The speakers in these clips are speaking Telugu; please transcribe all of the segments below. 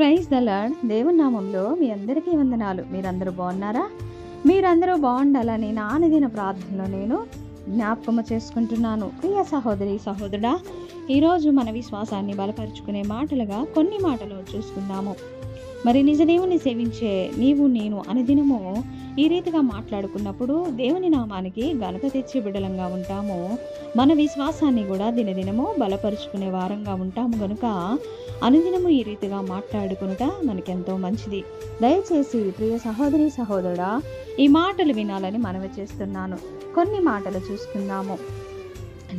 ప్రైజ్ దలాడ్ దేవునామంలో నామంలో మీ అందరికీ వందనాలు. మీరందరూ బాగున్నారా? మీరందరూ బాగుండాలని నా అనుదిన ప్రార్థనలో నేను జ్ఞాపకము చేసుకుంటున్నాను. ప్రియ సహోదరి సహోదరుడా ఈరోజు మన విశ్వాసాన్ని బలపరుచుకునే మాటలుగా కొన్ని మాటలు చూసుకుందాము. మరి నిజ దేవుని సేవించే నీవు నేను అనుదినము ఈ రీతిగా మాట్లాడుకున్నప్పుడు దేవుని నామానికి ఘనత తెచ్చే బిడలంగా ఉంటాము. మన విశ్వాసాన్ని కూడా దినదినము బలపరుచుకునే వారంగా ఉంటాము కనుక అనుదినము ఈ రీతిగా మాట్లాడుకునుట మనకెంతో మంచిది. దయచేసి ప్రియ సహోదరి సహోదరుడా ఈ మాటలు వినాలని మనవి చేస్తున్నాను. కొన్ని మాటలు చూసుకుందాము.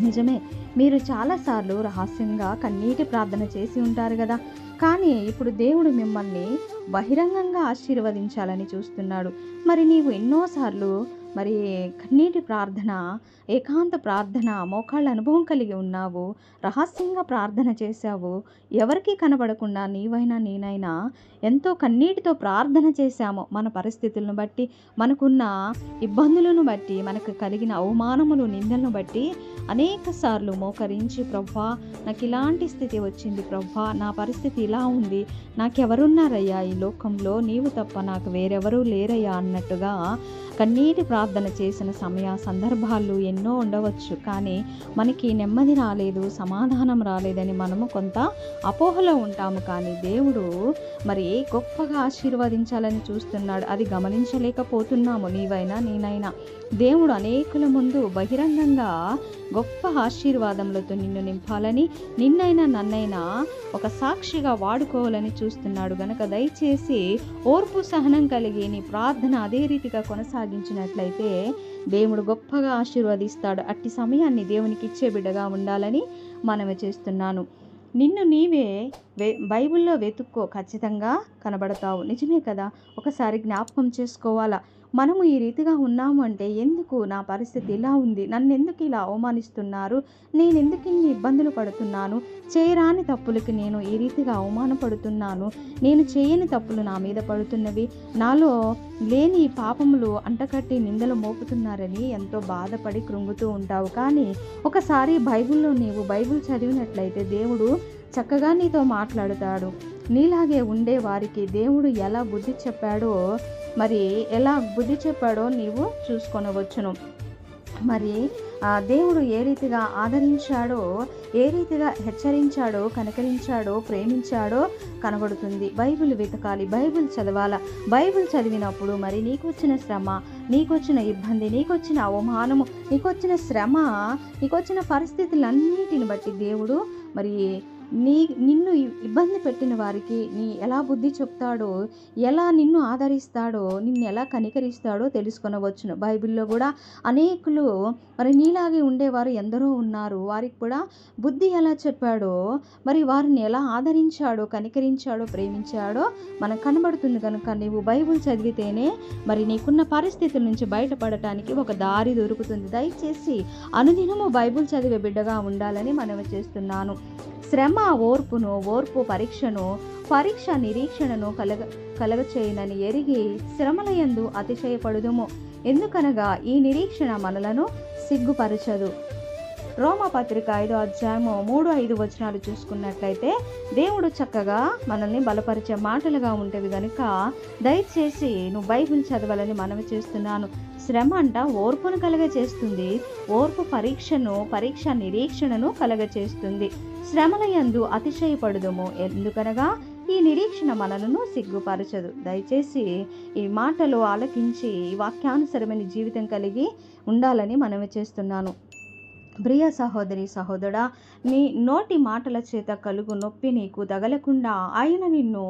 నిజమే మీరు చాలాసార్లు రహస్యంగా కన్నీటి ప్రార్థన చేసి ఉంటారు కదా. కానీ ఇప్పుడు దేవుడు మిమ్మల్ని బహిరంగంగా ఆశీర్వదించాలని చూస్తున్నాడు. మరి నీవు ఎన్నోసార్లు మరి కన్నీటి ప్రార్థన ఏకాంత ప్రార్థన మోకాళ్ళ అనుభవం కలిగి ఉన్నావు రహస్యంగా ప్రార్థన చేశావు. ఎవరికీ కనబడకుండా నీవైనా నేనైనా ఎంతో కన్నీటితో ప్రార్థన చేశాము. మన పరిస్థితులను బట్టి మనకున్న ఇబ్బందులను బట్టి మనకు కలిగిన అవమానములు నిందలను బట్టి అనేక సార్లు మోకరించి ప్రభా నాకు ఇలాంటి స్థితి వచ్చింది. ప్రభా నా పరిస్థితి ఇలా ఉంది. నాకెవరున్నారయ్యా ఈ లోకంలో? నీవు తప్ప నాకు వేరెవరూ లేరయ్యా అన్నట్టుగా కన్నీటి ప్రార్థన చేసిన సమయ సందర్భాలు ఎన్నో ఉండవచ్చు కానీ మనకి నెమ్మది రాలేదు సమాధానం రాలేదని మనము కొంత అపోహలో ఉంటాము. కానీ దేవుడు మరి గొప్పగా ఆశీర్వదించాలని చూస్తున్నాడు? అది గమనించలేకపోతున్నాము. నీవైనా నేనైనా. దేవుడు అనేకుల ముందు బహిరంగంగా గొప్ప ఆశీర్వాదములతో నిన్ను నింపాలని నిన్నైనా నన్నైనా ఒక సాక్షిగా వాడుకోవాలని చూస్తున్నాడు. గనక దయచేసి ఓర్పు సహనం కలిగి నీ ప్రార్థన అదే రీతిగా కొనసాగించినట్లయితే దేవుడు గొప్పగా ఆశీర్వదిస్తాడు. అట్టి సమయాన్ని దేవునికి ఇచ్చే బిడ్డగా ఉండాలని మనవి చేస్తున్నాను. నిన్ను నీవే వె బైబిల్లో వెతుక్కో. ఖచ్చితంగా కనబడతావు. నిజమే కదా? ఒకసారి జ్ఞాపకం చేసుకోవాలా? మనము ఈ రీతిగా ఉన్నాము అంటే ఎందుకు నా పరిస్థితి ఇలా ఉంది? నన్ను ఎందుకు ఇలా అవమానిస్తున్నారు? నేను ఎందుకు ఇన్ని ఇబ్బందులు పడుతున్నాను? చేయరాని తప్పులకి నేను ఈ రీతిగా అవమానపడుతున్నాను? నేను చేయని తప్పులు నా మీద పడుతున్నవి? నాలో లేని పాపములు అంటకట్టి నిందలు మోపుతున్నారని ఎంతో బాధపడి కృంగుతూ ఉంటావు. కానీ ఒకసారి బైబిల్లో నీవు బైబిల్ చదివినట్లయితే దేవుడు చక్కగా నీతో మాట్లాడుతాడు. నీలాగే ఉండే వారికి దేవుడు ఎలా బుద్ధి చెప్పాడో మరి ఎలా బుద్ధి చెప్పాడో నీవు చూసుకొనవచ్చును. మరి దేవుడు ఏ రీతిగా ఆదరించాడో ఏ రీతిగా హెచ్చరించాడో కనకరించాడో ప్రేమించాడో కనబడుతుంది. బైబిల్ వెతకాలి బైబిల్ చదవాల. బైబిల్ చదివినప్పుడు మరి నీకు వచ్చిన శ్రమ నీకు వచ్చిన ఇబ్బంది నీకు వచ్చిన అవమానము నీకు వచ్చిన శ్రమ నీకు వచ్చిన పరిస్థితులన్నిటిని బట్టి దేవుడు మరి నీ నిన్ను ఇబ్బంది పెట్టిన వారికి నీ ఎలా బుద్ధి చెప్తాడో ఎలా నిన్ను ఆదరిస్తాడో నిన్ను ఎలా కనికరిస్తాడో తెలుసుకొనవచ్చును. బైబిల్లో కూడా అనేకులు మరి నీలాగే ఉండేవారు ఎందరో ఉన్నారు. వారికి కూడా బుద్ధి ఎలా చెప్పాడో మరి వారిని ఎలా ఆదరించాడో కనికరించాడో ప్రేమించాడో మనకు కనబడుతుంది కనుక నీవు బైబిల్ చదివితేనే మరి నీకున్న పరిస్థితుల నుంచి బయటపడటానికి ఒక దారి దొరుకుతుంది. దయచేసి అనుదినము బైబిల్ చదివే బిడ్డగా ఉండాలని మనవి చేస్తున్నాను. శ్రమ ఓర్పును ఓర్పు పరీక్షను పరీక్ష నిరీక్షణను కలగ కలగచేయనని ఎరిగి శ్రమలయందు అతిశయపడుదుము. ఎందుకనగా ఈ నిరీక్షణ మనలను సిగ్గుపరచదు. రోమపత్రిక ఐదో అధ్యాయము మూడు ఐదు వచనాలు చూసుకున్నట్లయితే దేవుడు చక్కగా మనల్ని బలపరిచే మాటలుగా ఉంటవి గనుక దయచేసి నువ్వు బైబిల్ చదవాలని మనవి చేస్తున్నాను. శ్రమ అంట ఓర్పును కలగచేస్తుంది ఓర్పు పరీక్షను పరీక్ష నిరీక్షణను కలగచేస్తుంది శ్రమల యందు అతిశయపడదుము. ఎందుకనగా ఈ నిరీక్షణ మనలను సిగ్గుపరచదు. దయచేసి ఈ మాటలు ఆలకించి వాక్యానుసరమైన జీవితం కలిగి ఉండాలని మనవి చేస్తున్నాను. ప్రియ సహోదరి సహోదరా నీ నోటి మాటల చేత కలుగు నొప్పి నీకు తగలకుండా ఆయన నిన్ను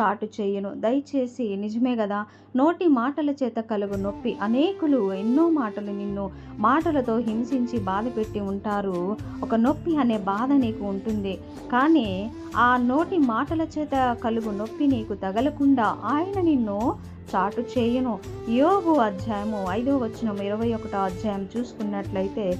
చాటు చేయను. దయచేసి నిజమే కదా నోటి మాటల చేత కలుగు నొప్పి. అనేకులు ఎన్నో మాటలు నిన్ను మాటలతో హింసించి బాధ పెట్టి ఉంటారు. ఒక నొప్పి అనే బాధ నీకు ఉంటుంది. కానీ ఆ నోటి మాటల చేత కలుగు నొప్పి నీకు తగలకుండా ఆయన నిన్ను చాటు చేయను. యోగు అధ్యాయము ఐదో వచనం ఇరవై ఒకటో అధ్యాయం చూసుకున్నట్లయితే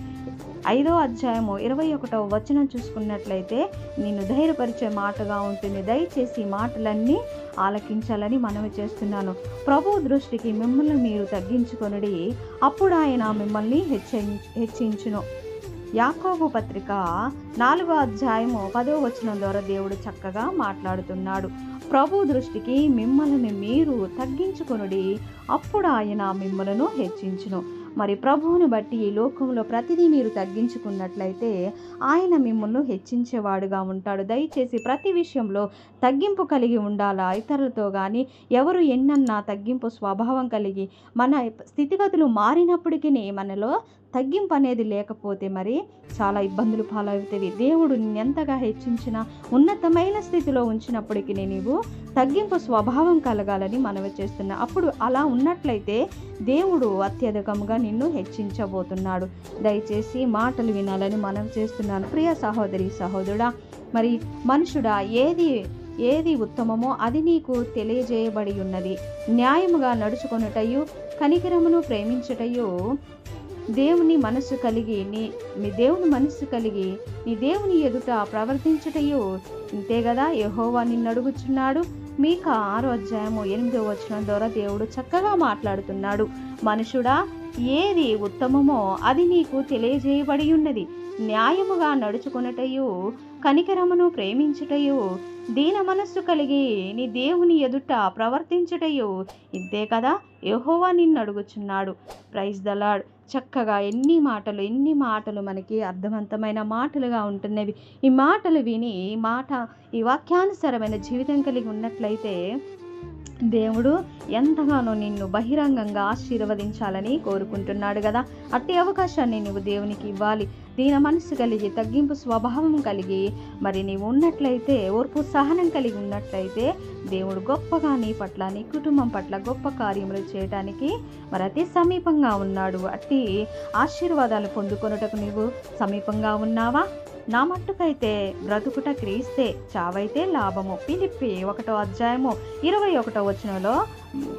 ఐదో అధ్యాయము ఇరవై ఒకటో వచనం చూసుకున్నట్లయితే నేను ధైర్యపరిచే మాటగా ఉంటుంది. దయచేసి మాటలన్నీ ఆలకించాలని మనవి చేస్తున్నాను. ప్రభు దృష్టికి మిమ్మల్ని మీరు తగ్గించుకొనుడి. అప్పుడు ఆయన మిమ్మల్ని హెచ్చించును. యాకోబు పత్రిక నాలుగో అధ్యాయము పదో వచనం ద్వారా దేవుడు చక్కగా మాట్లాడుతున్నాడు. ప్రభు దృష్టికి మిమ్మల్ని మీరు తగ్గించుకొనుడి. అప్పుడు ఆయన మిమ్మలను హెచ్చించును. మరి ప్రభువుని బట్టి ఈ లోకంలో ప్రతిదీ మీరు తగ్గించుకున్నట్లయితే ఆయన మిమ్మల్ని హెచ్చించేవాడుగా ఉంటాడు. దయచేసి ప్రతి విషయంలో తగ్గింపు కలిగి ఉండాలా? ఇతరులతో కానీ ఎవరు ఎన్నన్నా తగ్గింపు స్వభావం కలిగి మన స్థితిగతులు మారినప్పటికీ మనలో తగ్గింపు అనేది లేకపోతే మరి చాలా ఇబ్బందులు పాలవుతాయి దేవుడు ఎంతగా హెచ్చించిన ఉన్నతమైన స్థితిలో ఉంచినప్పటికీ నీవు తగ్గింపు స్వభావం కలగాలని మనవి చేస్తున్నా. అప్పుడు అలా ఉన్నట్లయితే దేవుడు అత్యధికంగా నిన్ను హెచ్చించబోతున్నాడు. దయచేసి మాటలు వినాలని మనం చేస్తున్నాను. ప్రియ సహోదరి సహోదరుడా మరి మనుషుడా ఏది ఏది ఉత్తమమో అది నీకు తెలియజేయబడి ఉన్నది. న్యాయముగా నడుచుకొనుటయు కనికరమును ప్రేమించుటయు దేవుని మనస్సు కలిగి నీ నీ దేవుని మనస్సు కలిగి నీ దేవుని ఎదుట ప్రవర్తించుటయు ఇంతే కదా యహోవా నిన్ను అడుగుచున్నాడు మీక ఆరో అధ్యాయము ఎనిమిదో వచనం ద్వారా దేవుడు చక్కగా మాట్లాడుతున్నాడు. మనుషుడా ఏది ఉత్తమమో అది నీకు తెలియజేయబడి ఉన్నది న్యాయముగా నడుచుకున్నటయు కనికరమును ప్రేమించుటయు దీన మనస్సు కలిగి నీ దేవుని ఎదుట ప్రవర్తించుటయు ఇంతే కదా యహోవా నిన్ను అడుగుచున్నాడు ప్రైజ్ దలాడ్ చక్కగా ఎన్ని మాటలు ఎన్ని మాటలు మనకి అర్థవంతమైన మాటలుగా ఉంటున్నవి. ఈ మాటలు విని మాట ఈ వాక్యానుసారమైన జీవితం కలిగి ఉన్నట్లయితే దేవుడు ఎంతగానో నిన్ను బహిరంగంగా ఆశీర్వదించాలని కోరుకుంటున్నాడు కదా. అట్టి అవకాశాన్ని నువ్వు దేవునికి ఇవ్వాలి. దీన మనసు కలిగి తగ్గింపు స్వభావం కలిగి మరి నీవు ఉన్నట్లయితే ఓర్పు సహనం కలిగి ఉన్నట్లయితే దేవుడు గొప్పగా నీ పట్ల నీ కుటుంబం పట్ల గొప్ప కార్యములు చేయడానికి మరి అతి సమీపంగా ఉన్నాడు. అట్టి ఆశీర్వాదాలు పొందుకొనుటకు నీవు సమీపంగా ఉన్నావా? నా మట్టుకైతే బ్రతుకుట క్రీస్తే చావైతే లాభము. పిలిపి ఒకటో అధ్యాయము ఇరవై ఒకటో వచనంలో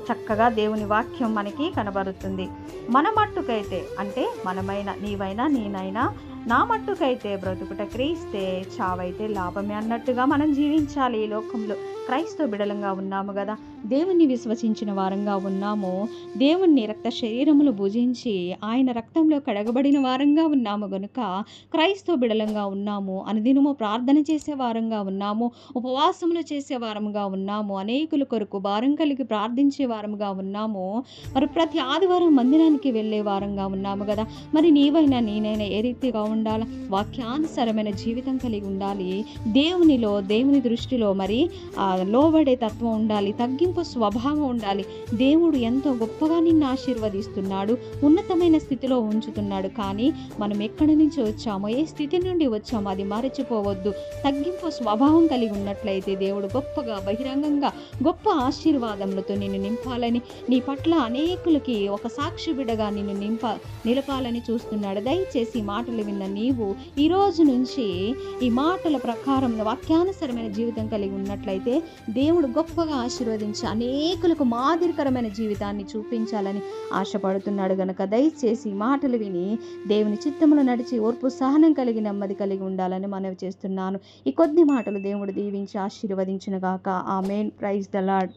చక్కగా దేవుని వాక్యం మనకి కనబడుతుంది మన మట్టుకైతే అంటే మనమైన నీవైనా నేనైనా నా మట్టుకైతే బ్రతుకుట క్రీస్తే చావైతే లాభమే అన్నట్టుగా మనం జీవించాలి ఈ లోకంలో. క్రైస్తవ బిడలంగా ఉన్నాము కదా దేవుణ్ణి విశ్వసించిన వారంగా ఉన్నాము. దేవుణ్ణి రక్త శరీరములు భుజించి ఆయన రక్తంలో కడగబడిన వారంగా ఉన్నాము గనుక క్రైస్తవ బిడలంగా ఉన్నాము. అనుదినము ప్రార్థన చేసే వారంగా ఉన్నాము. ఉపవాసములు చేసే వారముగా ఉన్నాము. అనేకుల కొరకు భారం కలిగి ప్రార్థించే వారముగా ఉన్నాము. మరి ప్రతి ఆదివారం మందిరానికి వెళ్ళే వారంగా ఉన్నాము కదా మరి నీవైనా నేనైనా ఏ రీతిగా ఉండాలి? వాక్యానుసరమైన జీవితం కలిగి ఉండాలి. దేవునిలో దేవుని దృష్టిలో మరి లోబడే తత్వం ఉండాలి తగ్గింపు స్వభావం ఉండాలి. దేవుడు ఎంతో గొప్పగా నిన్ను ఆశీర్వదిస్తున్నాడు ఉన్నతమైన స్థితిలో ఉంచుతున్నాడు. కానీ మనం ఎక్కడి నుంచి వచ్చామో ఏ స్థితి నుండి వచ్చామో అది మరచిపోవద్దు. తగ్గింపు స్వభావం కలిగి ఉన్నట్లయితే దేవుడు గొప్పగా బహిరంగంగా గొప్ప ఆశీర్వాదములతో నిన్ను నింపాలని నీ పట్ల అనేకులకి ఒక సాక్షి బిడ్డగా నిన్ను నింప నిలపాలని చూస్తున్నాడు. దయచేసి మాటలు విన్న నీవు ఈ రోజు నుంచి ఈ మాటల ప్రకారం వాక్యానుసరమైన జీవితం కలిగి ఉన్నట్లయితే దేవుడు గొప్పగా ఆశీర్వదించి అనేకులకు మాదిరికరమైన జీవితాన్ని చూపించాలని ఆశపడుతున్నాడు గనక. దయచేసి ఈ మాటలు విని దేవుని చిత్తములు నడిచి ఓర్పు సహనం కలిగి నెమ్మది కలిగి ఉండాలని మనవి చేస్తున్నాను. ఈ కొద్ది మాటలు దేవుడు దీవించి ఆశీర్వదించిన గాక. ఆ మెయిన్ ప్రైజ్ ద లాడ్